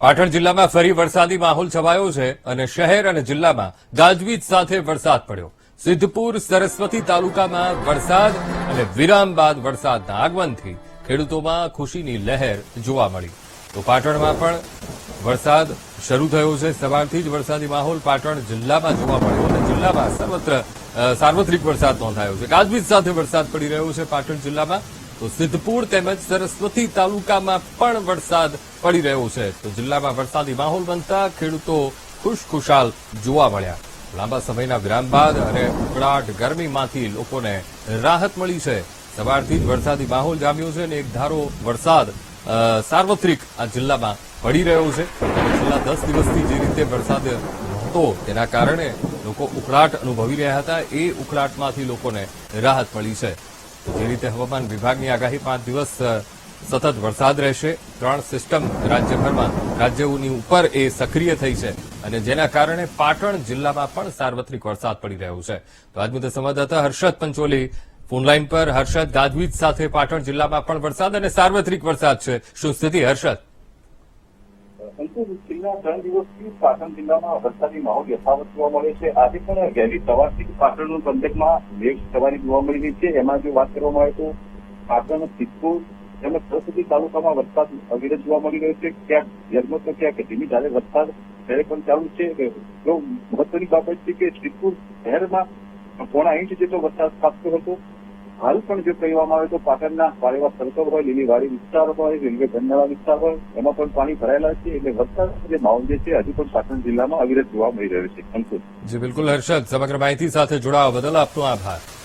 પાટણ જિલ્લામાં ફરી વરસાદી માહોલ છવાયો છે અને શહેર અને જિલ્લામાં ગાજવીજ સાથે વરસાદ પડ્યો. સિદ્ધપુર, સરસ્વતી તાલુકામાં વરસાદ અને વિરામ બાદ વરસાદના આગમનથી ખેડૂતોમાં ખુશીની લહેર જોવા મળી. તો પાટણમાં પણ વરસાદ શરૂ થયો છે. સવારથી જ વરસાદી માહોલ પાટણ જિલ્લામાં જોવા મળ્યો અને જિલ્લામાં સર્વત્ર સાર્વત્રિક વરસાદ નોંધાયો છે. ગાજવીજ સાથે વરસાદ પડી રહ્યો છે પાટણ જિલ્લામાં. તો સિદ્ધપુર તેમજ સરસ્વતી તાલુકામાં પણ વરસાદ પડી રહ્યો છે. તો જિલ્લામાં વરસાદી માહોલ બનતા ખેડૂતો ખુશખુશાલ જોવા મળ્યા. લાંબા સમયના વિરામ બાદ અને ઉકળાટ ગરમીમાંથી લોકોને રાહત મળી છે. સવારથી જ વરસાદી માહોલ જામ્યો છે અને એક ધારો વરસાદ સાર્વત્રિક આ જિલ્લામાં પડી રહ્યો છે. છેલ્લા દસ દિવસથી જે રીતે વરસાદ નહોતો તેના કારણે લોકો ઉકળાટ અનુભવી રહ્યા હતા. એ ઉકળાટમાંથી લોકોને રાહત મળી છે. જે રીતે હવામાન વિભાગની આગાહી પાંચ દિવસ સતત વરસાદ રહેશે. ત્રણ સિસ્ટમ રાજ્યભરમાં રાજ્યોની ઉપર એ સક્રિય થઈ છે અને જેના કારણે પાટણ જિલ્લામાં પણ સાર્વત્રિક વરસાદ પડી રહ્યો છે. તો આજ મુદ્દે સંવાદદાતા હર્ષદ પંચોલી ફોનલાઈન પર. હર્ષદ, ગાજવીજ સાથે પાટણ જિલ્લામાં પણ વરસાદ અને સાર્વત્રિક વરસાદ છે. શું સ્થિતિ હર્ષદ? છેલ્લા ત્રણ દિવસથી પાટણ જિલ્લામાં વરસાદી માહોલ યથાવત જોવા મળે છે. આજે પણ વહેલી સવારથી પાટણનું પંથકમાં મેઘ સવારી જોવા મળી રહી છે. એમાં જો વાત કરવામાં આવે તો પાટણ, સિદ્ધપુર તેમજ સરસ્વતી તાલુકામાં વરસાદ અવિરત જોવા મળી રહ્યો છે. ક્યાંક ઝરમર તો ક્યાંક ધીમી ધારે વરસાદ ત્યારે પણ ચાલુ છે. જો મહત્વની બાબત છે કે સિદ્ધપુર શહેરમાં પોણા ઇંચ જેટલો વરસાદ ખાબક્યો હતો. હાલ પણ જો કહેવામાં આવે તો પાટણના પારેવા સર્કલ હોય લીલીવાડી વિસ્તાર હોય, રેલવે ગંધાળા વિસ્તાર હોય, એમાં પણ પાણી ભરાયેલા છે એટલે વરસાદ જે માહોલ જે છે, હજુ પણ પાટણ જિલ્લામાં અવિરત જોવા મળી રહ્યો છે. જી, બિલકુલ હર્ષદ. સમગ્ર માહિતી સાથે જોડાવા બદલ આપનો આભાર.